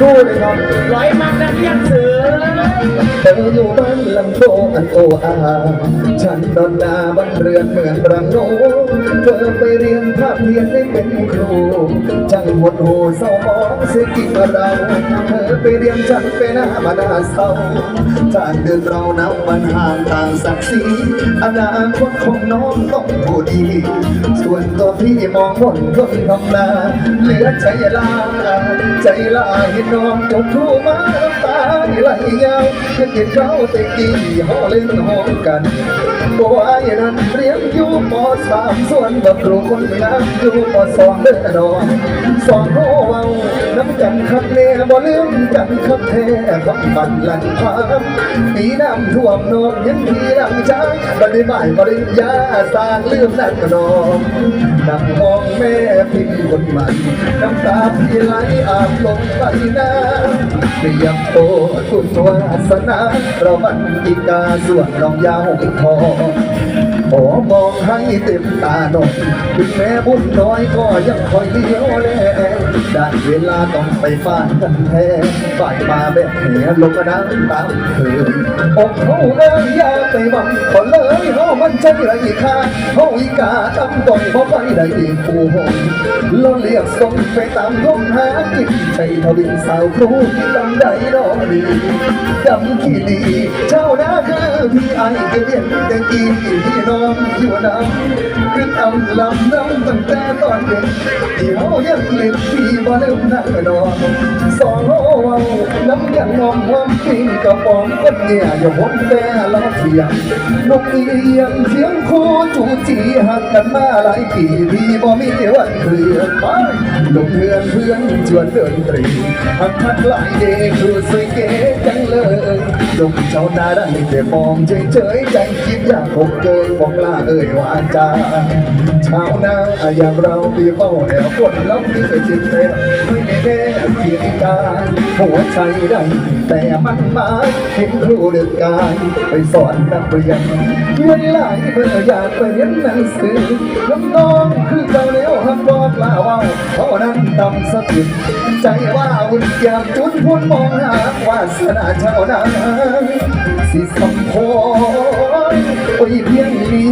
ครู่เลยครับร้อยมักนักยังเสือเธออยู่บ้านลำโพงอันโออาฉันนอนนาบ้านเรือนเหมือนรังโนเธอไปเรียนภาพเรียนได้เป็นครูจังหมดหูเศร้ามองเสียกินเราเธอไปเรียนฉันไปหน้ามาหน้าเศร้าจากเดินเรานับมันห่างต่างศักดิ์ศรีอนาคตของน้องต้องผู้ดี ส่วนตัวพี่มองบนคนทำนาเหลือใจลาใจลาเห็นน้องจบทูมาน้ำตาไหลยาวเพื่อเห็นเขาเตะกี้ห่อเล่นห้องกันตัวไอ้นั้นเรียนอยู่ปสามส่วนกับครูคนนั้นอยู่ปสองเด้อดอกสองโอ้เว้าน้ำกันคักแน่บ่ลืมกันคักแท้คำบันลันความปีน้ำท่วมนองยังทีหลังช้างบันได้หมายปริญญาสร้างลืมนั่นกนองนั่งมองแม่พิมพ์คนใหม่น้ำตาพี่ไหลอาบลงไปน้ำเตรียมโตคุณวาสนาเรามันอีกาส่วนรองยาวทอง ขอมองให้เต็มตาหน่อยถึงแม้บุญน้อยก็ยังคอยเลี้ยวแลได้เวลาต้องไปฟาดกันแท้ฝ่ายมาแบบแหลงกระน้ำตามเคยอกเขาเลยอย่าไปหวังขอเลยเฮามันใจไรค่าเฮาอีกาตำต่อยเพราะไปได้อีกผู้หงล้อเรียกส่งไปตามท้องหากินใช่ทวินสาวครูตำได้ดอกดีดำขี้ดีเจ้าหน้าคือพี่ไอ้เรียนแต่กี้พี่น้องอยู่น้ำคืออำลำน้ำตั้งแต่ตอนเด็กที่เขายังเล่นพี่บ่ลืมหน้าดอกสองโอ้เว้าน้ำยังงอมความจริงกระป๋องก็เนี่ยอย่าวนแต่ละเทียงนกเอียงเสียงคู่จูจีหักกันมาหลายปีพี่บ่มีวันเคลื่อนไปลงเพื่อนเพื่อนชวนเดินตรีหักพักหลายเด็กดูสวยเก๋ จงเจ้าหน้าได้แต่มองเฉยเฉยๆใจคิดอยากพบเจอบอกลาเอ่ยวาจาชาวนาอย่างเราปีเป้าแอวคนแล้วมีแต่จิตแต่ไม่แน่เพียงกาหัวใจได้แต่มันมาเห็นครูเดือดกายไปสอนนักเรียนเงินหลายเมื่ออยากไปเรียนหนังสือน้ำน้องคือเจ้าเลี้ยวหักบอกลาว่าเพราะนั้นตำสะกิด ใจว่าอุ่นอยากจุดพุ่นมองหาวาสนาชานาสิสมพรโอ้ยเพียงนี้